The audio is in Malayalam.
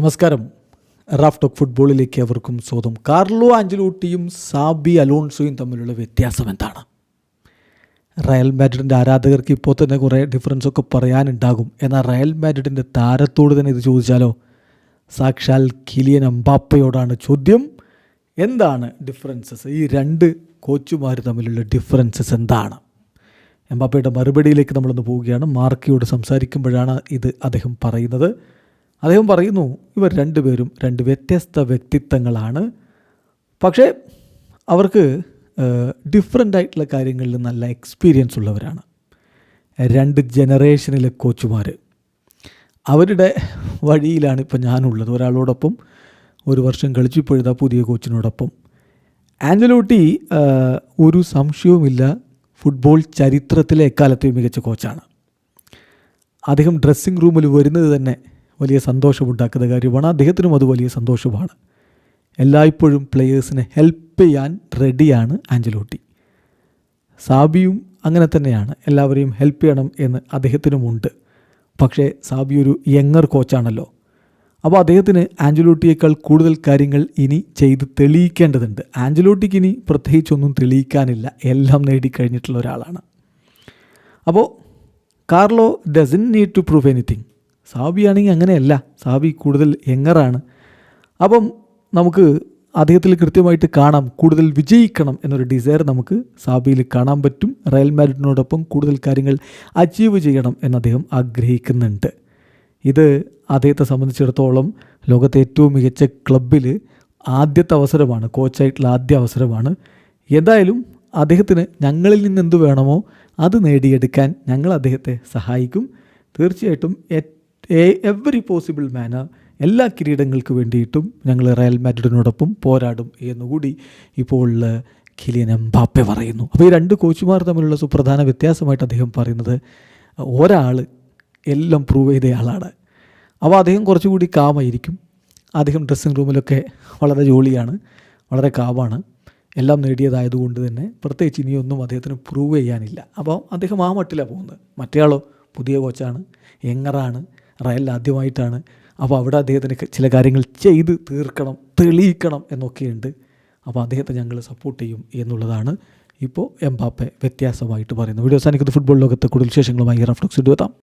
നമസ്കാരം. റാഫ് ടോക്ക് ഫുട്ബോളിലേക്ക് അവർക്കും സ്വാഗതം. കാർലോ ആഞ്ചലൂട്ടിയും സാബി അലോൺസോയും തമ്മിലുള്ള വ്യത്യാസം എന്താണ്? റയൽ മാഡ്രിഡിന്റെ ആരാധകർക്ക് ഇപ്പോൾ തന്നെ കുറേ ഡിഫറൻസ് ഒക്കെ പറയാനുണ്ടാകും. എന്നാൽ റയൽ മാഡ്രിഡിന്റെ താരത്തോട് തന്നെ ഇത് ചോദിച്ചാലോ? സാക്ഷാൽ കിലിയൻ അമ്പാപ്പയോടാണ് ചോദ്യം. എന്താണ് ഡിഫറൻസസ് ഈ രണ്ട് കോച്ചുമാർ തമ്മിലുള്ള ഡിഫറൻസസ് എന്താണ്? എംബാപ്പയുടെ മറുപടിയിലേക്ക് നമ്മളൊന്ന് പോവുകയാണ്. മാർക്കിയോട് സംസാരിക്കുമ്പോഴാണ് ഇത് അദ്ദേഹം പറയുന്നത്. അദ്ദേഹം പറയുന്നു ഇവർ രണ്ടുപേരും രണ്ട് വ്യത്യസ്ത വ്യക്തിത്വങ്ങളാണ്. പക്ഷേ അവർക്ക് ഡിഫറെന്റ് ആയിട്ടുള്ള കാര്യങ്ങളിൽ നല്ല എക്സ്പീരിയൻസ് ഉള്ളവരാണ്. രണ്ട് ജനറേഷനിലെ കോച്ചുമാർ അവരുടെ വഴിയിലാണ് ഇപ്പോൾ ഞാനുള്ളത്. ഒരാളോടൊപ്പം ഒരു വർഷം കളിച്ചു ഇപ്പോഴത്തെ പുതിയ കോച്ചിനോടൊപ്പം. ആഞ്ചലോട്ടി ഒരു സംശയവുമില്ല. ഫുട്ബോൾ ചരിത്രത്തിലെ എക്കാലത്തെയും മികച്ച കോച്ചാണ്. അദ്ദേഹം ഡ്രസ്സിംഗ് റൂമിൽ വരുന്നത് തന്നെ വലിയ സന്തോഷമുണ്ടാക്കുന്ന കാര്യമാണ്. അദ്ദേഹത്തിനും അത് വലിയ സന്തോഷമാണ്. എല്ലായ്പ്പോഴും പ്ലെയേഴ്സിനെ ഹെൽപ്പ് ചെയ്യാൻ റെഡിയാണ് ആഞ്ചലോട്ടി സാബിയും അങ്ങനെ തന്നെയാണ്. എല്ലാവരെയും ഹെൽപ്പ് ചെയ്യണം എന്ന് അദ്ദേഹത്തിനുമുണ്ട്. പക്ഷേ സാബി ഒരു യങ്ങർ കോച്ചാണല്ലോ അപ്പോൾ അദ്ദേഹത്തിന് ആഞ്ചലോട്ടിയേക്കാൾ കൂടുതൽ കാര്യങ്ങൾ ഇനി ചെയ്ത് തെളിയിക്കേണ്ടതുണ്ട്. ആഞ്ചലോട്ടിക്ക് ഇനി പ്രത്യേകിച്ചൊന്നും തെളിയിക്കാനില്ല. എല്ലാം നേടിക്കഴിഞ്ഞിട്ടുള്ള ഒരാളാണ്. അപ്പോൾ Carlo doesn't need to prove anything Xabi ആണെങ്കിൽ അങ്ങനെയല്ല. സാബി കൂടുതൽ എങ്ങറാണ് അപ്പം നമുക്ക് അദ്ദേഹത്തിൽ കൃത്യമായിട്ട് കാണാം കൂടുതൽ വിജയിക്കണം എന്നൊരു ഡിസയർ നമുക്ക് സാബിയിൽ കാണാൻ പറ്റും. റയൽ മാഡ്രിഡിനോടൊപ്പം കൂടുതൽ കാര്യങ്ങൾ അച്ചീവ് ചെയ്യണം എന്ന് അദ്ദേഹം ആഗ്രഹിക്കുന്നുണ്ട്. ഇത് അദ്ദേഹത്തെ സംബന്ധിച്ചിടത്തോളം ലോകത്തെ ഏറ്റവും മികച്ച ക്ലബിൽ ആദ്യത്തെ അവസരമാണ് കോച്ചായിട്ടുള്ള ആദ്യ അവസരമാണ്. എന്തായാലും അദ്ദേഹത്തിന് ഞങ്ങളിൽ നിന്ന് എന്ത് വേണമോ അത് നേടിയെടുക്കാൻ ഞങ്ങൾ അദ്ദേഹത്തെ സഹായിക്കും. തീർച്ചയായിട്ടും എവറി പോസിബിൾ മാനർ എല്ലാ കിരീടങ്ങൾക്ക് വേണ്ടിയിട്ടും ഞങ്ങൾ റയൽ മാഡ്രിഡിനോടൊപ്പം പോരാടും എന്നുകൂടി ഇപ്പോൾ കിലിയൻ എംബാപ്പെ പറയുന്നു. അപ്പോൾ ഈ രണ്ട് കോച്ചുമാർ തമ്മിലുള്ള സുപ്രധാന വ്യത്യാസമായിട്ട് അദ്ദേഹം പറയുന്നത് ഒരാൾ എല്ലാം പ്രൂവ് ചെയ്തയാളാണ് അപ്പോൾ അദ്ദേഹം കുറച്ചുകൂടി കാമായിരിക്കും അദ്ദേഹം ഡ്രസ്സിങ് റൂമിലൊക്കെ വളരെ ജോളിയാണ് വളരെ കാമാണ് എല്ലാം നേടിയതായതുകൊണ്ട് തന്നെ പ്രത്യേകിച്ച് ഇനിയൊന്നും അദ്ദേഹത്തിന് പ്രൂവ് ചെയ്യാനില്ല. അപ്പോൾ അദ്ദേഹം ആ മട്ടിലാണ് പോകുന്നത്. മറ്റേയാളോ പുതിയ കോച്ചാണ് യങ്ങറാണ്. റയൽ ആദ്യമായിട്ടാണ്. അപ്പോൾ അവിടെ അദ്ദേഹത്തിന് ചില കാര്യങ്ങൾ ചെയ്ത് തീർക്കണം തെളിയിക്കണം എന്നൊക്കെയുണ്ട്. അപ്പോൾ അദ്ദേഹത്തെ ഞങ്ങൾ സപ്പോർട്ട് ചെയ്യും എന്നുള്ളതാണ് ഇപ്പോൾ എംബാപ്പെ വ്യത്യാസമായിട്ട് പറയുന്നത്. വീഡിയോ എനിക്ക് ഫുട്ബോൾ ലോകത്തെ കൂടുതൽ വിശേഷങ്ങളുമായി റഫ്ലക്സ് എത്താം.